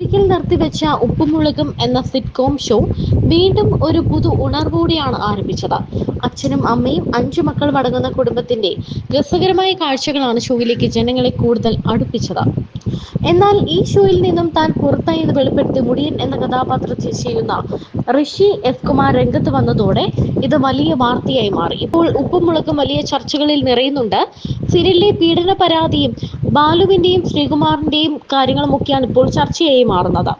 ഒരിക്കൽ നിർത്തിവെച്ച ഉപ്പുമുളകും എന്ന sitcom show വീണ്ടും ഒരു പുതു ഉണർവോടെയാണ് ആരംഭിച്ചത്. അച്ഛനും അമ്മയും അഞ്ചു മക്കളും അടങ്ങുന്ന കുടുംബത്തിന്റെ രസകരമായ കാഴ്ചകളാണ് ഷോയിലേക്ക് ജനങ്ങളെ കൂടുതൽ അടുപ്പിച്ചത്. എന്നാൽ ഈ ഷോയിൽ നിന്നും താൻ പുറത്തായി എന്ന് വെളിപ്പെടുത്തി മുടിയൻ എന്ന കഥാപാത്രത്തിൽ ചെയ്യുന്ന ഋഷി എസ് കുമാർ രംഗത്ത് വന്നതോടെ ഇത് വലിയ വാർത്തയായി മാറി. ഇപ്പോൾ ഉപ്പും മുളകും വലിയ ചർച്ചകളിൽ നിറയുന്നുണ്ട്. സീരിയലിലെ പീഡന പരാതിയും ബാലുവിന്റെയും ശ്രീകുമാറിന്റെയും കാര്യങ്ങളുമൊക്കെയാണ് ഇപ്പോൾ ചർച്ചയായി മാറുന്നത്.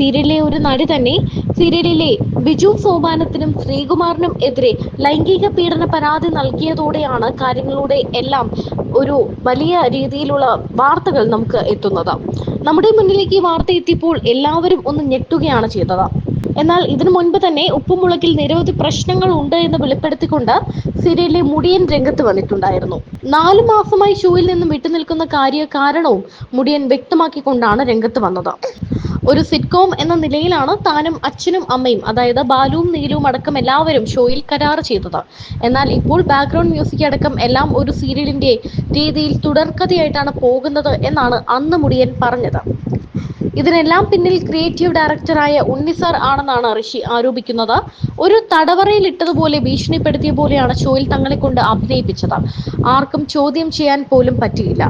സീരിയലിലെ ഒരു നടി തന്നെ സീരിയലിലെ ബിജു സോപാനത്തിനും ശ്രീകുമാറിനും എതിരെ ലൈംഗിക പീഡന പരാതി നൽകിയതോടെയാണ് കാര്യങ്ങളുടെ എല്ലാം ഒരു വലിയ രീതിയിലുള്ള വാർത്തകൾ നമുക്ക് എത്തുന്നത്. നമ്മുടെ മുന്നിലേക്ക് ഈ വാർത്ത എത്തിയപ്പോൾ എല്ലാവരും ഒന്ന് ഞെട്ടുകയാണ് ചെയ്തത്. എന്നാൽ ഇതിനു മുൻപ് തന്നെ ഉപ്പുമുളകിൽ നിരവധി പ്രശ്നങ്ങൾ ഉണ്ട് എന്ന് വെളിപ്പെടുത്തിക്കൊണ്ട് സീരിയലിലെ മുടിയൻ രംഗത്ത് വന്നിട്ടുണ്ടായിരുന്നു. നാലു മാസമായി ഷോയിൽ നിന്നും വിട്ടുനിൽക്കുന്ന കാര്യ കാരണവും മുടിയൻ വ്യക്തമാക്കിക്കൊണ്ടാണ് രംഗത്ത് വന്നത്. ഒരു സിറ്റ്കോം എന്ന നിലയിലാണ് താനും അച്ഛനും അമ്മയും അതായത് ബാലുവും നീലുവും അടക്കം എല്ലാവരും ഷോയിൽ കരാർ ചെയ്തത്. എന്നാൽ ഇപ്പോൾ ബാക്ക്ഗ്രൗണ്ട് മ്യൂസിക് അടക്കം എല്ലാം ഒരു സീരിയലിന്റെ രീതിയിൽ തുടർക്കഥയായിട്ടാണ് പോകുന്നത് എന്നാണ് അന്ന് മുടിയൻ പറഞ്ഞത്. ഇതിനെല്ലാം പിന്നിൽ ക്രിയേറ്റീവ് ഡയറക്ടറായ ഉണ്ണിസാർ ആണെന്നാണ് ഋഷി ആരോപിക്കുന്നത്. ഒരു തടവറയിൽ ഇട്ടതുപോലെ ഭീഷണിപ്പെടുത്തിയ പോലെയാണ് ഷോയിൽ തങ്ങളെ കൊണ്ട് അഭിനയിപ്പിച്ചത്. ആർക്കും ചോദ്യം ചെയ്യാൻ പോലും പറ്റിയില്ല.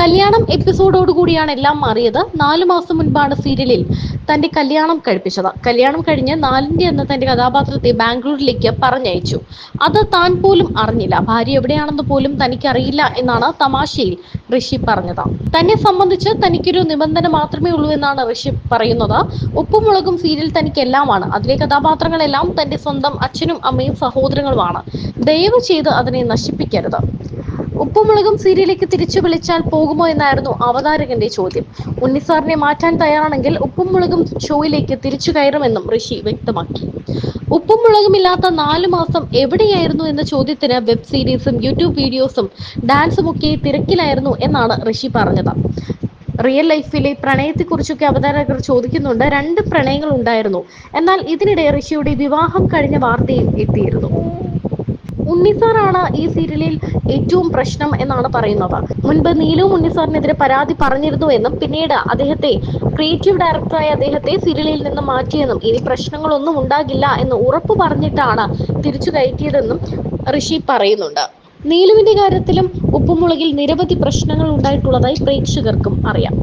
കല്യാണം എപ്പിസോഡോട് കൂടിയാണ് എല്ലാം മാറിയത്. നാലു മാസം മുൻപാണ് സീരിയലിൽ തന്റെ കല്യാണം കഴിപ്പിച്ചത്. കല്യാണം കഴിഞ്ഞ് നാലിന്റെ അന്ന് തന്റെ കഥാപാത്രത്തെ ബാംഗ്ലൂരിലേക്ക് പറഞ്ഞയച്ചു. അത് താൻ പോലും അറിഞ്ഞില്ല. ഭാര്യ എവിടെയാണെന്ന് പോലും തനിക്ക് അറിയില്ല എന്നാണ് തമാശയിൽ ഋഷി പറഞ്ഞത്. തന്നെ സംബന്ധിച്ച് തനിക്കൊരു നിബന്ധന മാത്രമേ ഉള്ളൂ എന്നാണ് ഋഷി പറയുന്നത്. ഉപ്പുമുളകും സീരിയൽ തനിക്ക് എല്ലാമാണ് അതിലെ കഥാപാത്രങ്ങളെല്ലാം തന്റെ സ്വന്തം അച്ഛനും അമ്മയും സഹോദരങ്ങളുമാണ്. ദയവ് ചെയ്ത് അതിനെ നശിപ്പിക്കരുത്. ഉപ്പുമുളകും സീരിയലിലേക്ക് തിരിച്ചു വിളിച്ചാൽ പോകുമോ എന്നായിരുന്നു അവതാരകന്റെ ചോദ്യം. ഉണ്ണിസാറിനെ മാറ്റാൻ തയ്യാറാണെങ്കിൽ ഉപ്പും മുളകും ഷോയിലേക്ക് തിരിച്ചു കയറുമെന്നും ഋഷി വ്യക്തമാക്കി. ഉപ്പും മുളകും ഇല്ലാത്ത നാലു മാസം എവിടെയായിരുന്നു എന്ന ചോദ്യത്തിന് വെബ് സീരീസും യൂട്യൂബ് വീഡിയോസും ഡാൻസും ഒക്കെ തിരക്കിലായിരുന്നു എന്നാണ് ഋഷി പറഞ്ഞത്. റിയൽ ലൈഫിലെ പ്രണയത്തെക്കുറിച്ചൊക്കെ അവതാരകർ ചോദിക്കുന്നുണ്ട്. രണ്ട് പ്രണയങ്ങൾ ഉണ്ടായിരുന്നു എന്നാൽ ഇതിനിടെ ഋഷിയുടെ വിവാഹം കഴിഞ്ഞ വാർത്തയും എത്തിയിരുന്നു. ഉണ്ണിസാറാണ് ഈ സീരിയലിൽ ഏറ്റവും പ്രശ്നം എന്നാണ് പറയുന്നത്. മുൻപ് നീലു ഉണ്ണിസാറിനെതിരെ പരാതി പറഞ്ഞിരുന്നു എന്നും പിന്നീട് അദ്ദേഹത്തെ ക്രിയേറ്റീവ് ഡയറക്ടറായ അദ്ദേഹത്തെ സീരിയലിൽ നിന്ന് മാറ്റിയെന്നും ഇനി പ്രശ്നങ്ങളൊന്നും ഉണ്ടാകില്ല എന്ന് ഉറപ്പ് പറഞ്ഞിട്ടാണ് തിരിച്ചു കയറ്റിയതെന്നും ഋഷി പറയുന്നുണ്ട്. നീലുവിന്റെ കാര്യത്തിലും ഉപ്പുമുളകിൽ നിരവധി പ്രശ്നങ്ങൾ ഉണ്ടായിട്ടുള്ളതായി പ്രേക്ഷകർക്കും അറിയാം.